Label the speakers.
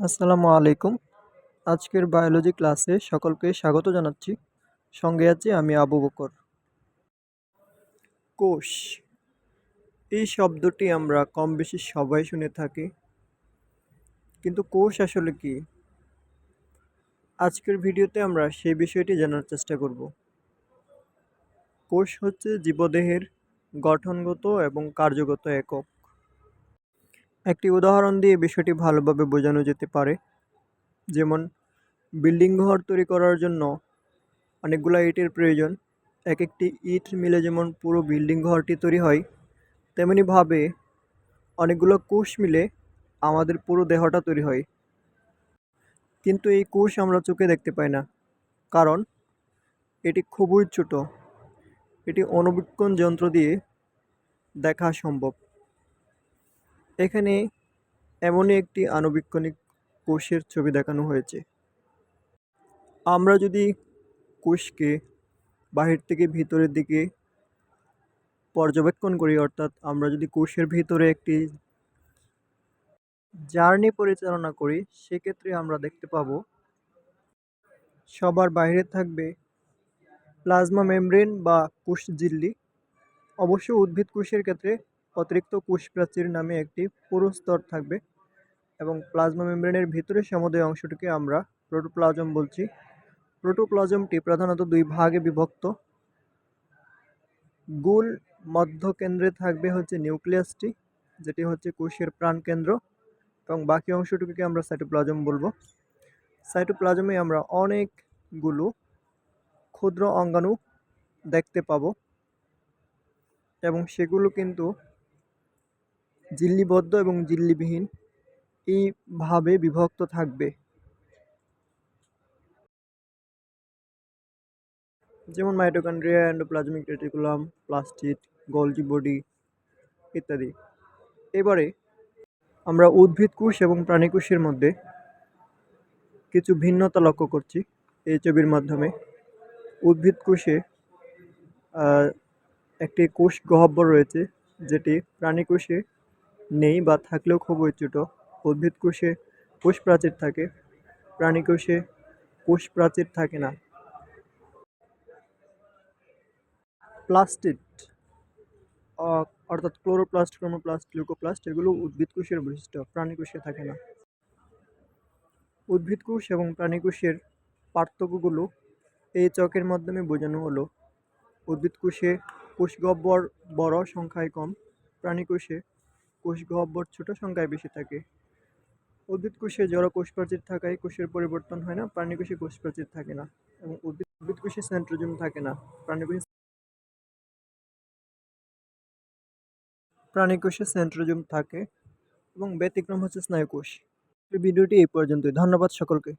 Speaker 1: আসসালামু আলাইকুম। আজকের বায়োলজি ক্লাসে সকলকে স্বাগত জানাচ্ছি। সঙ্গে আছি আমি আবু বকর। কোষ। এই শব্দটি আমরা কম বেশি সবাই শুনে থাকি। কিন্তু কোষ আসলে কি? আজকের ভিডিওতে আমরা সেই বিষয়টি জানার চেষ্টা করব। কোষ হচ্ছে জীবদেহের গঠনগত এবং কার্যগত একক। একটি উদাহরণ দিয়ে বিষয়টি ভালোভাবে বোঝানো যেতে পারে। যেমন, বিল্ডিং ঘর তৈরি করার জন্য অনেকগুলো ইটের প্রয়োজন। এক একটি ইট মিলে যেমন পুরো বিল্ডিং ঘরটি তৈরি হয়, তেমনিভাবে অনেকগুলো কোষ মিলে আমাদের পুরো দেহটা তৈরি হয়। কিন্তু এই কোষ আমরা চোখে দেখতে পাই না, কারণ এটি খুবই ছোট। এটি অণুবীক্ষণ যন্ত্র দিয়ে দেখা সম্ভব। এখানে এমনই একটি আণুবীক্ষণিক কোষের ছবি দেখানো হয়েছে। আমরা যদি কোষকে বাহির থেকে ভিতরের দিকে পর্যবেক্ষণ করি, অর্থাৎ আমরা যদি কোষের ভিতরে একটি জার্নি পরিচালনা করি, সেক্ষেত্রে আমরা দেখতে পাবো সবার বাইরে থাকবে প্লাজমা মেমব্রেন বা কোষ ঝিল্লি। অবশ্য উদ্ভিদ কোষের ক্ষেত্রে অতিরিক্ত কোষ প্রাচীর নামে একটি পুরু স্তর থাকবে এবং প্লাজমা মেমব্রেনের ভিতরে সমুদয় অংশটিকে আমরা প্রোটোপ্লাজম বলছি। প্রোটোপ্লাজমটি প্রধানত দুই ভাগে বিভক্ত। গোল মধ্যকেন্দ্রে থাকবে হচ্ছে নিউক্লিয়াসটি, যেটি হচ্ছে কোষের প্রাণকেন্দ্র, এবং বাকি অংশটুকুকে আমরা সাইটোপ্লাজম বলব। সাইটোপ্লাজমে আমরা অনেকগুলো ক্ষুদ্র অঙ্গাণু দেখতে পাবো, এবং সেগুলো কিন্তু জিল্লিবদ্ধ এবং জিল্লিবিহীন। এইভাবে বিভক্ত থাকবে। যেমন mitochondria endoplasmic reticulum, plastid, Golgi body ইত্যাদি। এবারে আমরা উদ্ভিদ কোষ এবং প্রাণী কোষের মধ্যে কিছু ভিন্নতা লক্ষ্য করছি এই ছবির মাধ্যমে। উদ্ভিদ কোষে একটি কোষ গহ্বর রয়েছে, যেটি প্রাণী কোষে নেই বা থাকলেও খুবই ছোটো উদ্ভিদ কোষে কোষ প্রাচীর থাকে, প্রাণী কোষে কোষ প্রাচীর থাকে না। প্লাস্টিড অর্থাৎ ক্লোরোপ্লাস্ট, ক্রোমোপ্লাস্ট, লিউকোপ্লাস্ট এগুলো উদ্ভিদ কোষের বৈশিষ্ট্য, প্রাণী কোষে থাকে না। উদ্ভিদ কোষ এবং প্রাণী কোষের পার্থক্যগুলো এই চকের মাধ্যমে বোঝানো হলো। উদ্ভিদ কোষে কোষ গহ্বর বড় সংখ্যায় কম, প্রাণী কোষে গহ্বর ছোট সংখ্যায় বেশি থাকে। উদ্ভিদ কোষে জড় কোষ প্রাচীর থাকায় কোষের পরিবর্তন হয় না, প্রাণী কোষে কোষ প্রাচীর থাকে না এবং উদ্ভিদ উদ্ভিদ কোষে সেন্ট্রোজোম থাকে না, প্রাণী কোষে প্রাণী কোষে সেন্ট্রোজোম থাকে এবং ব্যতিক্রম হচ্ছে স্নায়ুকোষ। ভিডিওটি এই পর্যন্তই, ধন্যবাদ সকলকে।